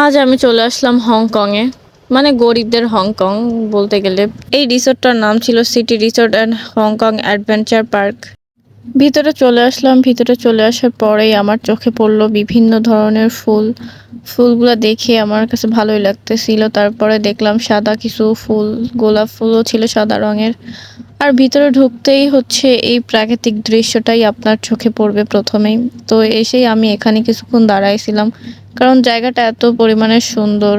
আজ আমি চলে আসলাম হংকংয়ে মানে গরিবদের হংকং বলতে গেলে। এই রিসোর্টটার নাম ছিল city resort and Hong Kong adventure park. ভিতরে চলে আসলাম, ভিতরে চলে আসার পরেই আমার চোখে পড়ল বিভিন্ন ধরনের ফুল। ফুলগুলো দেখে আমার কাছে ভালোই লাগতেছিল। তারপরে দেখলাম সাদা কিছু ফুল, গোলাপ ফুলও ছিল সাদা রঙের। আর ভিতরে ঢুকতেই হচ্ছে এই প্রাকৃতিক দৃশ্যটাই আপনার চোখে পড়বে প্রথমেই। তো এসেই আমি এখানে কিছুক্ষণ দাঁড়াইছিলাম, কারণ জায়গাটা এত পরিমাণে সুন্দর,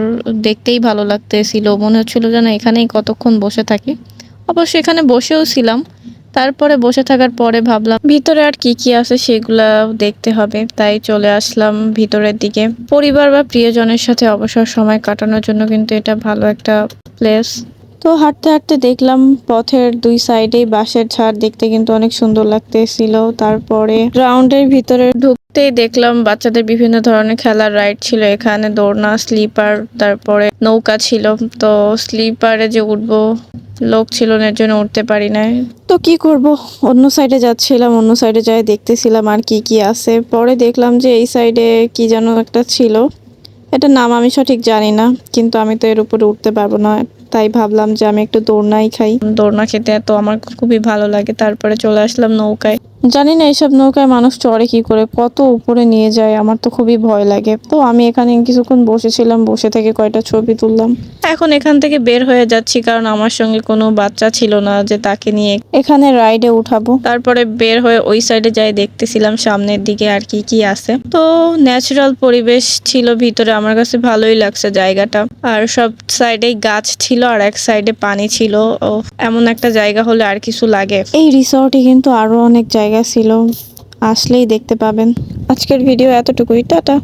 দেখতেই ভালো লাগতেছিল। মনে হচ্ছিল যেন এখানেই কতক্ষণ বসে থাকি। অবশ্য এখানে বসেও ছিলাম, তারপরে বসে থাকার পরে ভাবলাম, ভিতরে আর কি কি আছে সেগুলা দেখতে হবে। তাই চলে আসলাম ভিতরের দিকে। পরিবার বা প্রিয়জনের সাথে অবসর সময় কাটানোর জন্য কিন্তু এটা ভালো একটা প্লেস তো হাঁটতে হাঁটতে দেখলাম পথের দুই সাইডেই বাঁশের ঝাড় দেখতে কিন্তু অনেক সুন্দর লাগতেছিল। তারপরে গ্রাউন্ডের ভিতরে ঢুকতেই দেখলাম বাচ্চাদের বিভিন্ন ধরনের খেলার রাইড ছিল। এখানে দোলনা স্লিপার তারপরে নৌকা ছিল। তো স্লিপারে যে উঠবো, লোক ছিল না, এর জন্য উঠতে পারি না তো কি করব? অন্য সাইডে যাচ্ছিলাম, অন্য সাইডে যাই দেখতেছিলাম আর কি কি আছে। পরে দেখলাম যে এই সাইডে কি যেন একটা ছিল। এটার নাম আমি সঠিক জানি না, কিন্তু আমি তো এর উপরে উঠতে পারব না। তাই ভাবলাম যে আমি একটু দোরনাই খাই। দোরনা খেতে তো আমার খুবই ভালো লাগে। তারপরে চলে আসলাম নৌকায়। জানি না এইসব নৌকায় মানুষ চড়ে কি করে, কত উপরে নিয়ে যায়, আমার তো খুবই ভয় লাগে। তো আমি এখানে কিছুক্ষণ বসেছিলাম, বসে থেকে কয়টা ছবি তুললাম। এখন এখান থেকে বের হয়ে যাচ্ছি, কারণ আমার সঙ্গে কোনো বাচ্চা ছিল না যে তাকে নিয়ে এখানে রাইডে উঠাবো। তারপরে বের হয়ে ওই সাইডে যাই দেখতেছিলাম, সামনের দিকে আর কি কি আছে। তো ন্যাচারাল পরিবেশ ছিল ভিতরে, আমার কাছে ভালোই লাগছে জায়গাটা। আর সব সাইডেই গাছ ছিল আর এক সাইডে পানি ছিল। ও, এমন একটা জায়গা হলে আর কিছু লাগে। এই রিসর্টে কিন্তু আরও অনেক জায়গা ছিল আসলেই দেখতে পাবেন। আজকের ভিডিও এতটুকুই টাটা।